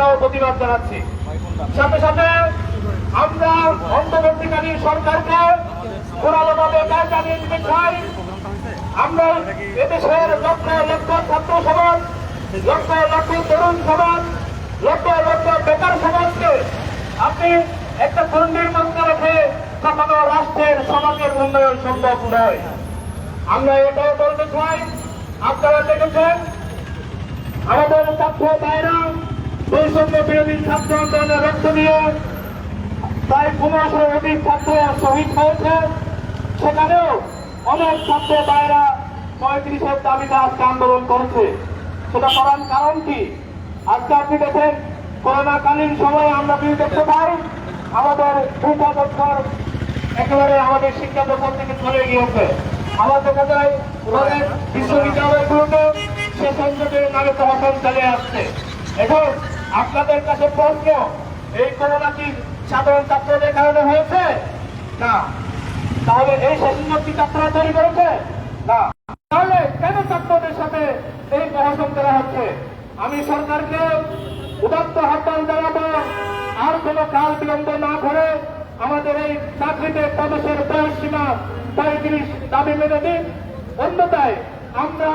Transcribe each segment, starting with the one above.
ও প্রতিবাদ জানাচ্ছি। সাথে সাথে আমরা অন্তর্বর্তীকালীন সরকারকে কোরআনভাবে কাজ জানিয়ে দিতে চাই। আমরা এদেশের লক্ষ লক্ষ ছাত্র সমাজ, লক্ষ লক্ষ তরুণ সমাজ, লক্ষ লক্ষ বেকার সমাজকে আপনি একটা গণ্ডির মধ্যে রেখে কখনো রাষ্ট্রের সমাজের উন্নয়ন সম্ভব নয়। আমরা এটাও বলতে চাই, আপনারা দেখেছেন, আমাদের ছাত্র ভাইরা বৈষম্য বিরোধী ছাত্র আন্দোলনের রক্ত দিয়ে প্রায় পনেরোশো অধিক ছাত্র শহীদ হয়েছে। সেখানেও অনেক ছাত্র ভাইরা পঁয়ত্রিশের দাবিতে আজকে আন্দোলন করেছে। সেটা করার কারণ কি? আজকে আপনি দেখেন, করোনাকালীন সময়ে আমরা কিন্তু দেখতে পাই, আমাদের বছর একেবারে আমাদের শিক্ষা দপ্তর থেকে চলে গিয়েছে। আমার দেখা যায় আমাদের বিশ্ববিদ্যালয়গুলোতে সে সংসদের নামে প্রশাসন চলে আসছে। এখন আপনাদের কাছে প্রশ্ন, এই করোনা কি সাধারণ ছাত্রদের কারণে হয়েছে? না। তাহলে এই সেশন কি ছাত্ররা তৈরি করেছে? না। তাহলে কেন ছাত্রদের সাথে এই প্রশাসন করা হচ্ছে? আমি সরকারকে উদাত্ত আহ্বান জানাব, আর কোনো কাল বিলম্ব না করে আমাদের এই চাকরিতে প্রবেশের বয়স সীমা পঁয়ত্রিশ দাবি মেনে দিন অন্যথায় আমরা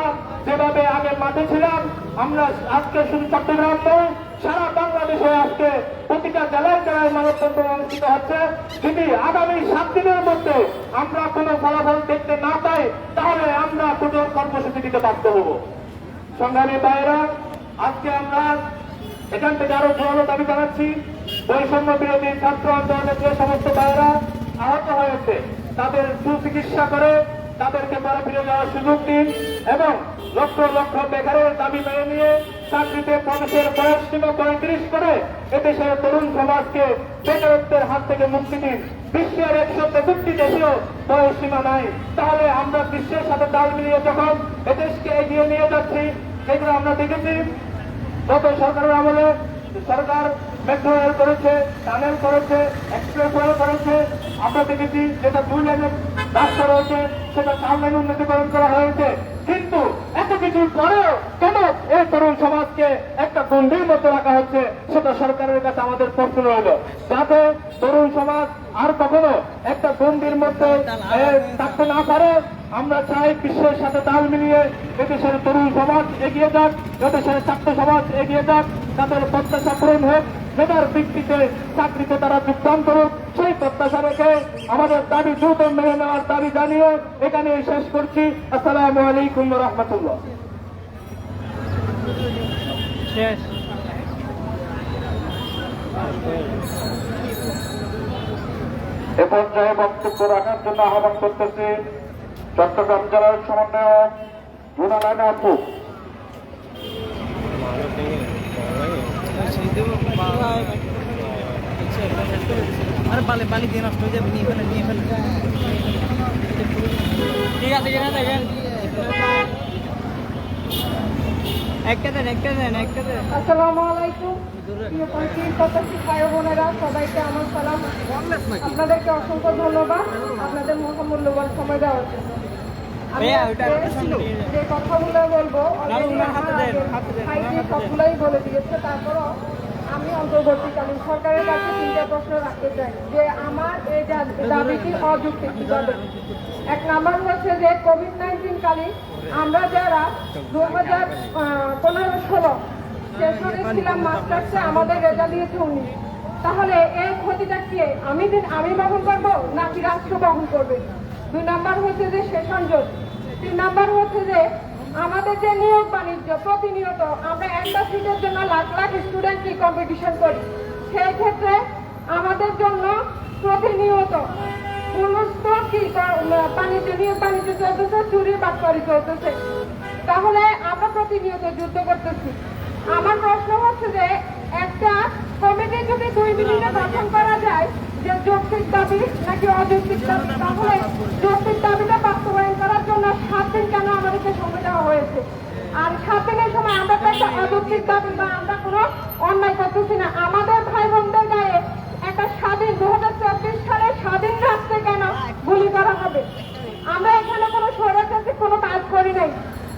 যেভাবে আগে মাঠে ছিলাম, আমরা আজকে শুধু চট্টগ্রাম নয় সারা বাংলাদেশে আজকে প্রতিটা জেলায় জেলায় মানবতন্ত্র অনুষ্ঠিত হচ্ছে। যদি আগামী সাত দিনের মধ্যে আমরা কোনো ফলাফল দেখতে না পাই, তাহলে আমরা কঠোর কর্মসূচি দিতে বাধ্য হব। সংগ্রামী ভাইয়েরা, আজকে আমরা এখান থেকে আরও জোরালো দাবি জানাচ্ছি। বৈষম্য বিরোধী ছাত্র আন্দোলনের যে সমস্ত ভাইয়েরা আহত হয়েছে, তাদের সুচিকিৎসা করে তাদেরকে বাড়ি ফিরে যাওয়ার সুযোগ দিন এবং লক্ষ লক্ষ বেকারের দাবি মেনে নিয়ে চাকরিতে প্রবেশের বয়স সীমা পঁয়ত্রিশ করে, এদেশের তরুণ সমাজকে বেকারত্বের হাত থেকে মুক্তি দিন। বিশ্বের একশো তেষট্টি দেশেও বয়স সীমা নাই। তাহলে আমরা বিশ্বের সাথে তাল মিলিয়ে যখন এদেশকে এগিয়ে নিয়ে যাচ্ছি, সেগুলো আমরা দেখেছি। গত সরকারের আমলে সরকার মেট্রো রেল করেছে, টানেল করেছে এক্সপ্রেস ওয়ে করেছে। আমরা দেখেছি যেটা দুই লাইনের রাস্তা রয়েছে, সেটা চার লাইন উন্নতিকরণ করা হয়েছে। কিন্তু এত কিছুর পরেও কেন এই তরুণ সমাজকে একটা গণ্ডির মধ্যে রাখা হচ্ছে, সেটা সরকারের কাছে আমাদের প্রশ্ন রইল। যাতে তরুণ সমাজ আর কখনো একটা গণ্ডির মধ্যে থাকতে না পারে, আমরা চাই বিশ্বের সাথে তাল মিলিয়ে এদেশের তরুণ সমাজ এগিয়ে যাক, এদেশের ছাত্র সমাজ এগিয়ে যাক, তাদের প্রত্যাশা পূরণ হোক মেধার ভিত্তিতে চাকরিতে তারা যোগদান করুক সেই প্রত্যাশা রেখে আমাদের দাবি দ্রুত মেনে নেওয়ার দাবি জানিয়ে এখানে শেষ করছি। আসসালামু আলাইকুম রহমতুল্লাহ। শেষ। এ পর্যায়ে বক্তব্য রাখার জন্য আহ্বান করতেছি চট্টগ্রাম জেলার সমন্বয়ক রুনালাইন আপু আরে বালি বালি দিয়ে নষ্ট হয়ে যাবে নিয়ে ফেলে নিয়ে ফেলে। ঠিক আছে এখানে দেখেন। একটা দেন একটা দেন একটা দেন। আসসালামু আলাইকুম। প্রিয় পঁয়ত্রিশ পঁচাশি ভাই ও বোনেরা সবাইকে আমার সালাম। আপনাদেরকে অসংখ্য ধন্যবাদ। আপনাদের মহামূল্যবান সময় দেওয়ার জন্য। যে কথাগুলো বলব। সবগুলোই বলে দিয়েছে তারপরও অন্তর্বর্তীকালীন সরকারের কাছে তিনটা প্রশ্ন রাখতে চাই। যে আমার এই দাবিটি অযৌক্তিক কীভাবে এক নাম্বার হচ্ছে যে কোভিড নাইন্টিন কালীন আমরা যারা দু হাজার পনেরো, ষোলো সেশনে ছিলাম মাস্টার্সে আমাদের রেজাল্ট দিয়েছে উনিশ। তাহলে এই ক্ষতিটা কে? আমি দিন আমি বহন করব নাকি রাষ্ট্র বহন করবে? দুই নাম্বার হচ্ছে যে সেশন জোট। তিন নাম্বার হচ্ছে যে আমাদের যে নিয়োগ বাণিজ্য, প্রতিনিয়ত আমরা একটা সিটের জন্য লাখ লাখ স্টুডেন্ট কি কম্পিটিশন করি। সেই ক্ষেত্রে আমাদের জন্য প্রতিনিয়ত সমস্ত কি বাণিজ্য নিয়োগ বাণিজ্য চলতেছে চুরি বাটপারি চলতেছে। তাহলে আমরা প্রতিনিয়ত যুদ্ধ করতেছি। আমার প্রশ্ন হচ্ছে যে একটা কমিটি যদি দুই মিনিটে গঠন করা যায় যে যৌক্তিক দাবি নাকি অযৌক্তিক দাবি? তাহলে যৌক্তিক দাবিটা বাস্তবায়ন করার জন্য সাত কেন আমাদেরকে সময় হয়েছে? আর সাত দিনের আমরা তো একটা অযৌক্তিক দাবি বা আমরা কোনো অন্যায় করতেছি না। আমাদের ভাই বোনদের গায়ে একটা স্বাধীন দু হাজার চব্বিশ সালে স্বাধীন রাষ্ট্রে কেন গুলি করা হবে? আমরা এখানে কোনো স্বৈরাচারী কোনো কাজ করি নাই।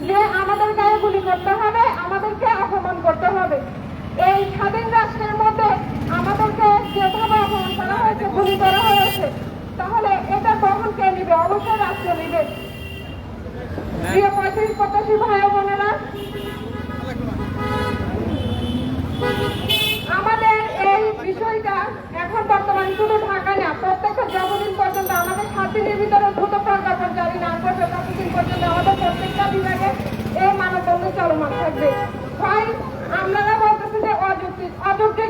যে আমাদের গায়ে গুলি করতে অবশ্যই রাষ্ট্র নেবেন প্রিয় পঁয়ত্রিশ পঁচাশি ভাই বোনেরা আমাদের এই বিষয়টা এখন বর্তমানে শুধু ঢাকা না প্রত্যেকটা যতদিন পর্যন্ত, আমাদের সাথীদের ভিতরে দ্রুত প্রজ্ঞাপন জারি না করবে ততদিন পর্যন্ত আমাদের প্রত্যেকটা বিভাগে এই মানদণ্ড চলমান থাকবে। ভাই, আপনারা বলতেছেন যে অযৌক্তিক। অযৌক্তিক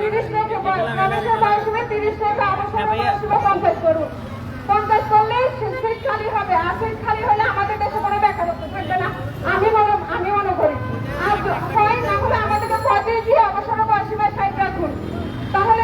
তিরিশ হ্যাঁ, করলে সিট খালি হবে। আর খালি হলে আমাদের দেশে কোনো বেকারত্ব থাকবে না। আমি মনে আমি মনে করি। আর হয় আমাদেরকে পঁয়ত্রিশ দিয়ে অবসর বয়স সীমা রাখুন তাহলে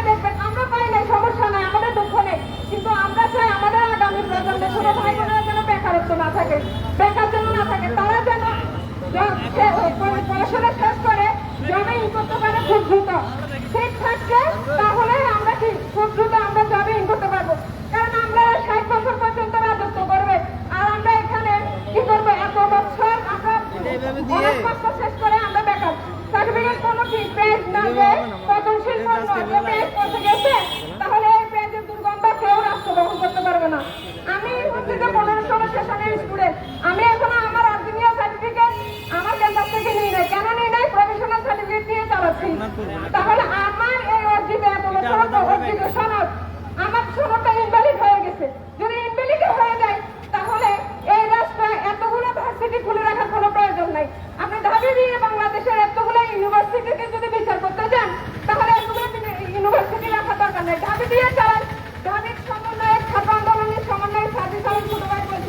হিসাবে দিয়ে। শেষ করে আমরা ব্যাকআপ সার্টিফিকেট কোনো কি প্রেস না দেয় তখন সে কোনো প্রেস করতে গেছে।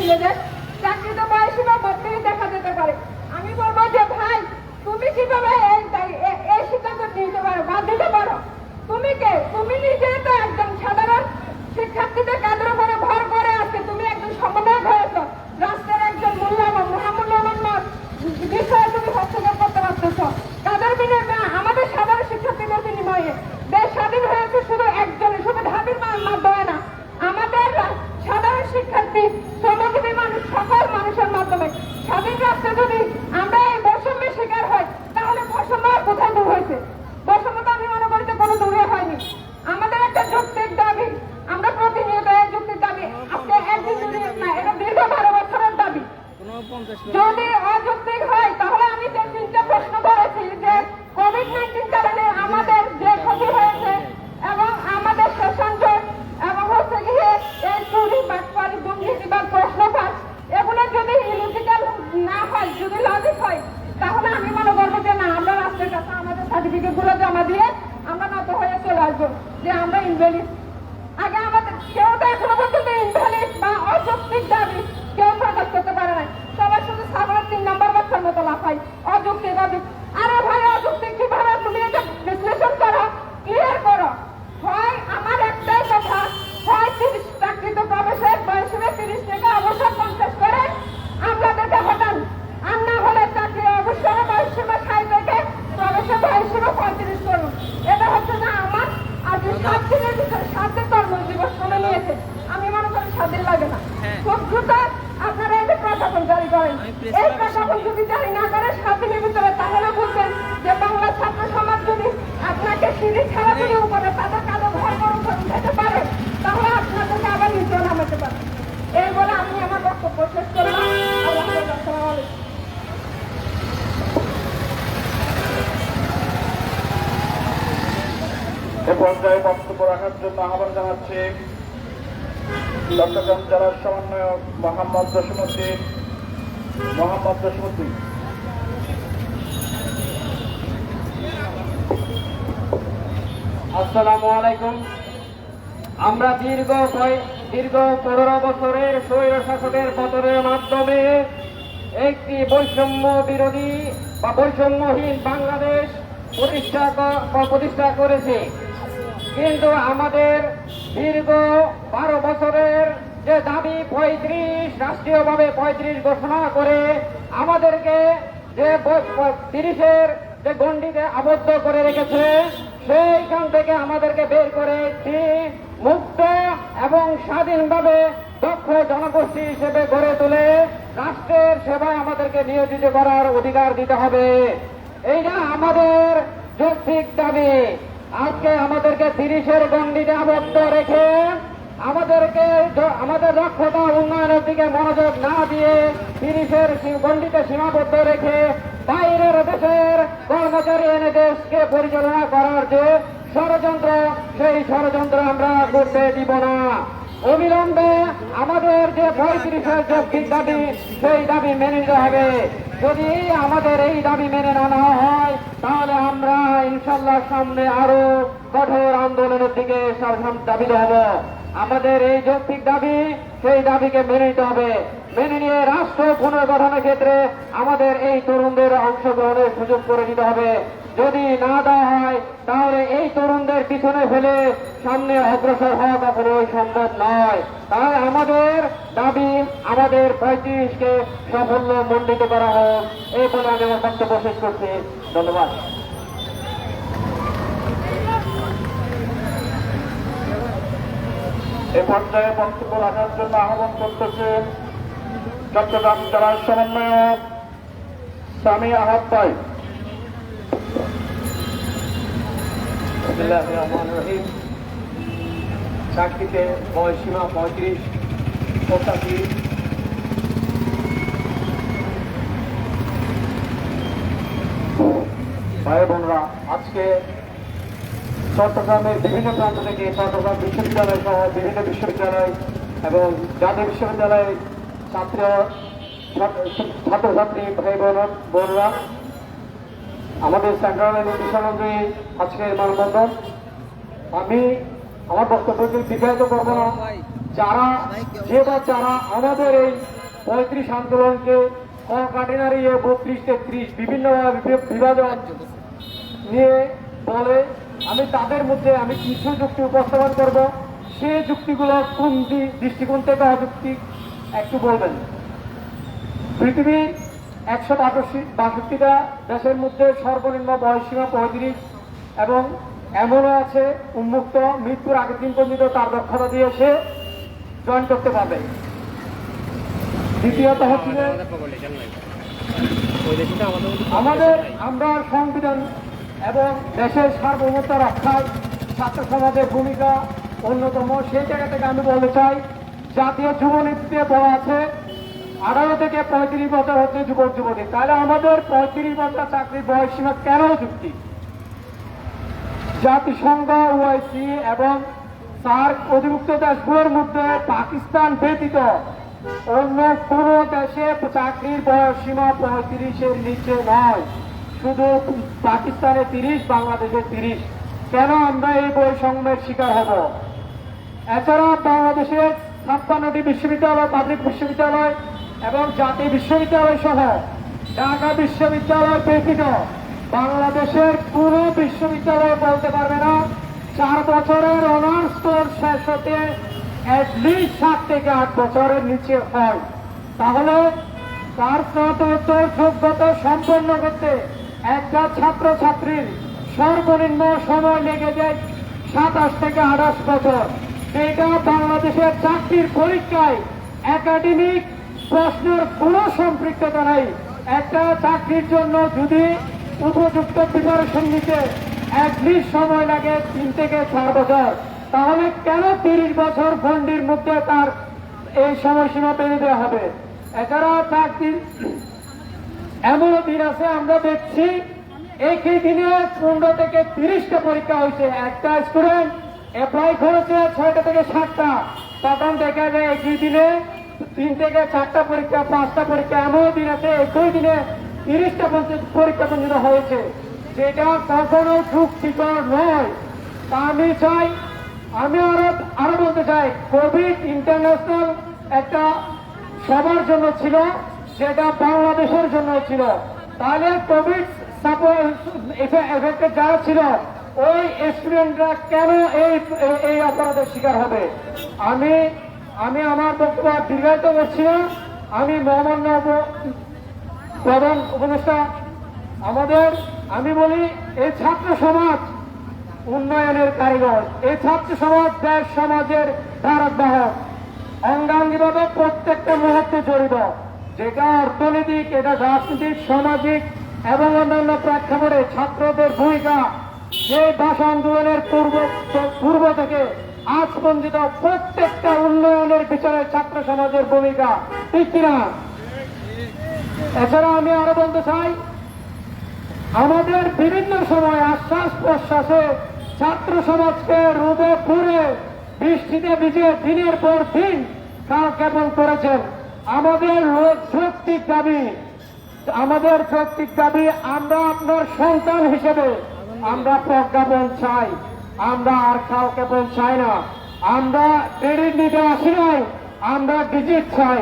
দিয়ে দেয় Поехали! পর্যায়ে বক্তব্য রাখার জন্য আহ্বান জানাচ্ছি চট্টগ্রাম জেলার সমন্বয়ক মোহাম্মদ মোহাম্মদ আসসালামু আলাইকুম। আমরা দীর্ঘ দীর্ঘ পনেরো বছরের স্বৈর শাসকের পতনের মাধ্যমে একটি বৈষম্য বিরোধী বা বৈষম্যহীন বাংলাদেশ প্রতিষ্ঠা প্রতিষ্ঠা করেছে। কিন্তু আমাদের দীর্ঘ বারো বছরের যে দাবি পঁয়ত্রিশ, রাষ্ট্রীয়ভাবে পঁয়ত্রিশ ঘোষণা করে আমাদেরকে যে তিরিশের যে গন্ডিতে আবদ্ধ করে রেখেছে, সেইখান থেকে আমাদেরকে বের করে একটি মুক্ত এবং স্বাধীনভাবে দক্ষ জনগোষ্ঠী হিসেবে গড়ে তুলে রাষ্ট্রের সেবায় আমাদেরকে নিয়োজিত করার অধিকার দিতে হবে। এইটা আমাদের যৌক্তিক দাবি। আজকে আমাদেরকে তিরিশের গণ্ডিতে আবদ্ধ রেখে আমাদেরকে আমাদের দক্ষতা উন্নয়নের দিকে মনোযোগ না দিয়ে তিরিশের গন্ডিতে সীমাবদ্ধ রেখে বাইরের দেশের কর্মচারী এনে দেশকে পরিচালনা করার যে ষড়যন্ত্র, সেই ষড়যন্ত্র আমরা করতে দিব না। অবিলম্বে আমাদের যে পঁয়ত্রিশের যৌক্তিক দাবি সেই দাবি মেনে নিতে হবে। যদি আমাদের এই দাবি মেনে না নেওয়া হয়, তাহলে আমরা ইনশাল্লাহ সামনে আরও কঠোর আন্দোলনের দিকে দাবিত হব। আমাদের এই যৌক্তিক দাবি, সেই দাবিকে মেনে নিতে হবে। মেনে নিয়ে রাষ্ট্র পুনর্গঠনের ক্ষেত্রে আমাদের এই তরুণদের অংশগ্রহণের সুযোগ করে দিতে হবে। যদি না দেওয়া হয়, তাহলে এই তরুণদের পিছনে ফেলে সামনে অগ্রসর হওয়া কখনোই সম্ভব নয়। তাই আমাদের দাবি, আমাদের পঁয়ত্রিশকে সাফল্য মণ্ডিত করা হোক। এই বলে আমি আমার বক্তব্য শেষ করছি। ধন্যবাদ। এ পর্যায়ে বক্তব্য রাখার জন্য আহ্বান করতেছেন চট্টগ্রাম জেলার সমন্বয়ক স্বামী আহাত চাকরিতে বয়সীমা পঁয়ত্রিশ, পঁচাশি। ভাই বোনরা, আজকে চট্টগ্রামের বিভিন্ন প্রান্ত থেকে চট্টগ্রাম বিশ্ববিদ্যালয় সহ বিভিন্ন বিশ্ববিদ্যালয় এবং জাতীয় বিশ্ববিদ্যালয়ের ছাত্র, ছাত্রছাত্রী ভাই বোন, বোনরা আমাদের সেন্ট্রাল এডুকেশন অনুযায়ী আজকের মানবন্ধন আমি আমার বক্তব্যকে দীর্ঘায়িত করব না। যারা, যে বা যারা আমাদের এই পঁয়ত্রিশ আন্দোলনকে কাটিনারি বত্রিশ তেত্রিশ বিভিন্ন বিভাজন নিয়ে বলে, আমি তাদের মধ্যে আমি কিছু যুক্তি উপস্থাপন করব। সে যুক্তিগুলো কোন দৃষ্টিকোণ থেকে অযুক্তি একটু বলবেন। পৃথিবীর একশো বাষট্টি বাষট্টিটা দেশের মধ্যে সর্বনিম্ন বয়সীমা পঁয়ত্রিশ এবং এমনও আছে উন্মুক্ত মৃত্যুর আগের দিন পর্যন্ত তার দক্ষতা দিয়ে সে জয়েন করতে পারবে। দ্বিতীয়ত হচ্ছে আমাদের আমরা সংবিধান এবং দেশের সার্বভৌমত্ব রক্ষায় ছাত্র সমাজের ভূমিকা অন্যতম। সেই জায়গা থেকে আমি বলতে চাই, জাতীয় যুব নীতিতে বলা আছে আঠারো থেকে পঁয়ত্রিশ বছর হচ্ছে যুবক যুবতী। তাহলে আমাদের পঁয়ত্রিশ বছর চাকরির বয়সীমা কেন যুক্তি? জাতিসংঘ, ওআইসি এবং সার্ক অধিভুক্ত দেশগুলোর মধ্যে পাকিস্তান ব্যতীত অন্য কোন দেশে চাকরির বয়স সীমা পঁয়ত্রিশের নিচে নয়। শুধু পাকিস্তানে তিরিশ, বাংলাদেশে তিরিশ। কেন আমরা এই বৈষম্যের শিকার হব? এছাড়া বাংলাদেশের ছাপ্পান্নটি বিশ্ববিদ্যালয়, পাবলিক বিশ্ববিদ্যালয় এবং জাতীয় বিশ্ববিদ্যালয় সহ ঢাকা বিশ্ববিদ্যালয় ব্যতীত বাংলাদেশের কোন বিশ্ববিদ্যালয় বলতে পারবে না। চার বছরের অনার্স কোর্স শেষ হতে অ্যাটলিস্ট সাত থেকে আট বছরের নিচে হয়। তাহলে তার স্নাতকোত্তর যোগ্যতা সম্পন্ন করতে একটা ছাত্রছাত্রীর সর্বনিম্ন সময় লেগে যায় সাতাশ থেকে আঠাশ বছর। এটা বাংলাদেশের চাকরির পরীক্ষায় একাডেমিক প্রশ্নের কোনো সম্পৃক্ততা নাই। একটা চাকরির জন্য যদি উপযুক্ত প্রিপারেশন নিতে একলিস্ট সময় লাগে তিন থেকে চার বছর, তাহলে কেন তিরিশ বছর ফন্ডির মধ্যে তার এই সময়সীমা পেরে দেওয়া হবে? এছাড়া চাকরির এমনও দিন আছে, আমরা দেখছি একই দিনে পনেরো থেকে তিরিশটা পরীক্ষা হয়েছে। একটা স্টুডেন্ট অ্যাপ্লাই করেছে ছয়টা থেকে সাতটা, তখন দেখা যায় একই দিনে তিন থেকে চারটা পরীক্ষা, পাঁচটা পরীক্ষা, এমন দিন আছে, একই দিনে তিরিশটা পরীক্ষা পর্যন্ত হয়েছে। যেটা কখনো যুক্তিকর নয়। আমি চাই, আমি আরও আরও বলতে চাই, কোভিড ইন্টারন্যাশনাল একটা সবার জন্য ছিল যেটা বাংলাদেশের জন্য ছিল। তাহলে কোভিড যারা ছিল, ওই স্টুডেন্টরা কেন এই এই অপরাধের শিকার হবে? আমি আমি আমার বক্তব্য দীর্ঘায়িত করছি না। আমি মহামান্য প্রধান উপদেষ্টা আমাদের, আমি বলি, এই ছাত্র সমাজ উন্নয়নের কারিগর। এই ছাত্র সমাজ দেশ, সমাজের ধারক বাহক অঙ্গাঙ্গিভাবে প্রত্যেকটা মুহূর্তে জড়িত। যেটা অর্থনৈতিক, এটা রাজনৈতিক, সামাজিক এবং অন্যান্য প্রেক্ষাপটে ছাত্রদের ভূমিকা। সেই ভাষা আন্দোলনের পূর্ব পূর্ব থেকে আজ পর্যন্ত প্রত্যেকটা উন্নয়নের পিছনে ছাত্র সমাজের ভূমিকা, ঠিক কিনা? এছাড়া আমি আরও বলতে চাই, আমাদের বিভিন্ন সময় আশ্বাস প্রশ্বাসে ছাত্র সমাজকে রোদে পুড়ে বৃষ্টিতে ভিজে দিনের পর দিন কাল কেমন করেছেন। আমাদের যৌক্তিক দাবি, আমাদের যৌক্তিক দাবি আমরা আপনার সন্তান হিসেবে আমরা প্রজ্ঞাপন চাই। আমরা আর কাউ কেবল চাই না। আমরা ক্রেডিট নিতে আসি নাই, আমরা ডিজিট চাই।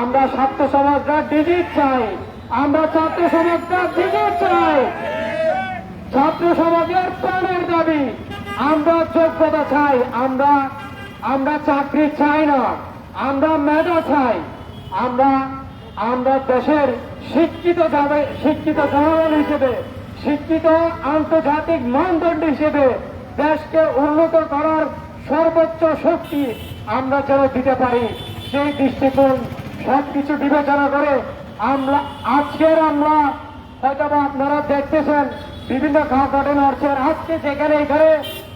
আমরা ছাত্র সমাজরা ডিজিট চাই। আমরা ছাত্র সমাজরা ডিজিট চাই। ছাত্র সমাজের প্রাণের দাবি, আমরা যোগ্যতা চাই। আমরা আমরা চাকরি চাই না, আমরা মেধা চাই। আমরা আমরা দেশের শিক্ষিত শিক্ষিত জনগণ হিসেবে, শিক্ষিত আন্তর্জাতিক মানদণ্ড হিসেবে দেশকে উন্নত করার সর্বোচ্চ শক্তি আমরা যেন দিতে পারি, সেই দৃষ্টিকোণ সবকিছু বিবেচনা করে আমরা, আজকের আমরা হয়তো আপনারা দেখতেছেন, বিভিন্ন ঘাটে নড়ছেন আজকে যেখানে এখানে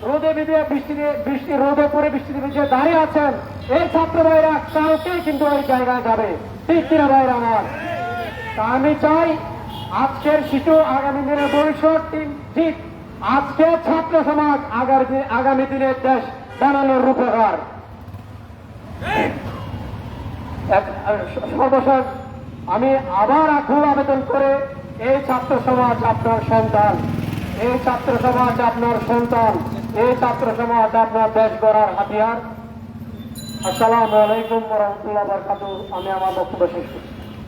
রোদে বিদে বৃষ্টিতে বৃষ্টি, রোদে পরে বৃষ্টিতে ভিজে দাঁড়িয়ে আছেন এই ছাত্র ভাইরা কালকে কিন্তু ওই জায়গায় যাবে। ঠিক কিনা ভাইরা আমার? আমি চাই আজকের শিশু আগামী দিনের ভবিষ্যৎ ঠিক আজকের ছাত্র সমাজ আগামী আগামী দিনের দেশ বানানোর রূপকার সর্বশেষ আমি আবার আকুল আবেদন করে এই ছাত্র সমাজ আপনার সন্তান, এই ছাত্র সমাজ আপনার সন্তান, এই ছাত্র সমাজ আপনার দেশ গড়ার হাতিয়ার। আসসালামু আলাইকুম রহমতুল্লাহ আমি আমার বক্তব্য শেষ করছি।